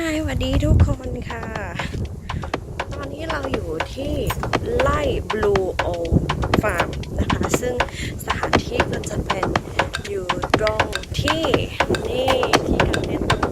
ายสวัสดีทุกคนค่ะ ตอนนี้เราอยู่ที่ไล่บลูโอฟาร์มนะคะ ซึ่งสถานที่ก็จะเป็นอยู่ตรงที่นี่ที่การเล่ต้ง